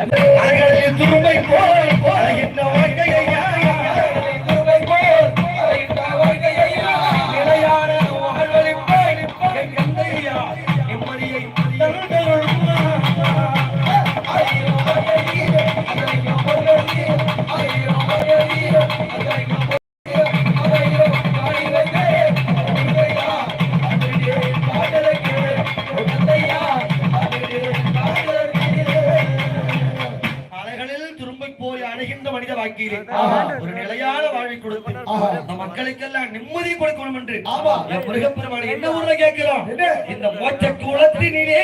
அகலில் துருவை போல் அடைகின்ற மனித வாழ்க்கையிலே. ஒரு நிலையான வாழ்வை கொடுத்து மக்களுக்கெல்லாம் நிம்மதி கொடுக்கணும் என்று என் முருகப்பெருமானை என்ன? ஊர்ல கேட்கிறோம்? இந்த மோட்ச குளத்தினிலே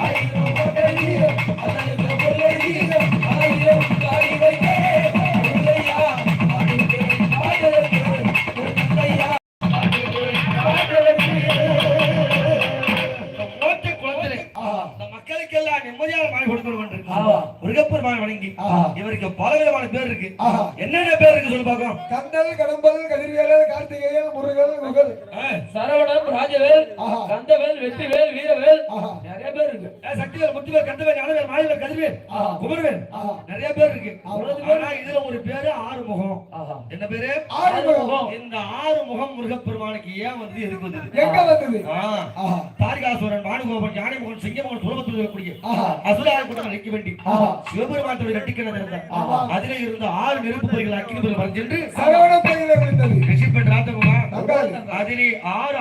என்று முருகப்பெருமான் வணங்கி இவருக்கு பல விதமான பேர் இருக்கு என்னென்ன பேர் இருக்கு சொல்லு பார்க்கலாம் கந்தல் கடம்பல் கதிர்வேலர் கார்த்திகேயன் முருகல் முகல் சரவணன் ராஜவேல். கந்தவேல் வெற்றிவேல் வீரவேல். நிறைய பேர் இருக்கு. சக்திவேல் முத்துவேல் கந்தவேல் ஞானவேல் மாயவேல் கதிர்வேல். குமரவேல். நிறைய பேர் இருக்கு. இதுல ஒரு பேரு ஆறுமுகம். என்ன பேரு? ஆறுமுகம். இந்த ஆறுமுகம் முருகப்பெருமானுக்கு ஏன் வந்து வந்தது எங்க வந்தது. தாரிகாசுரன் பானுகோபன் ஞானமுகன் சிங்கமகன் சுலபத்தில் இருக்கக்கூடிய. அசுராய கூட்டம் நிற்க வேண்டி. நட்டிக்கிணறு இருந்தார் ஆஹா. அதிலே இருந்த ஆறு நெருப்பு பைகள் அக்கினி பைகள் சென்று சரவண விழுந்தது ராஜகுமார். அதிலே ஆறு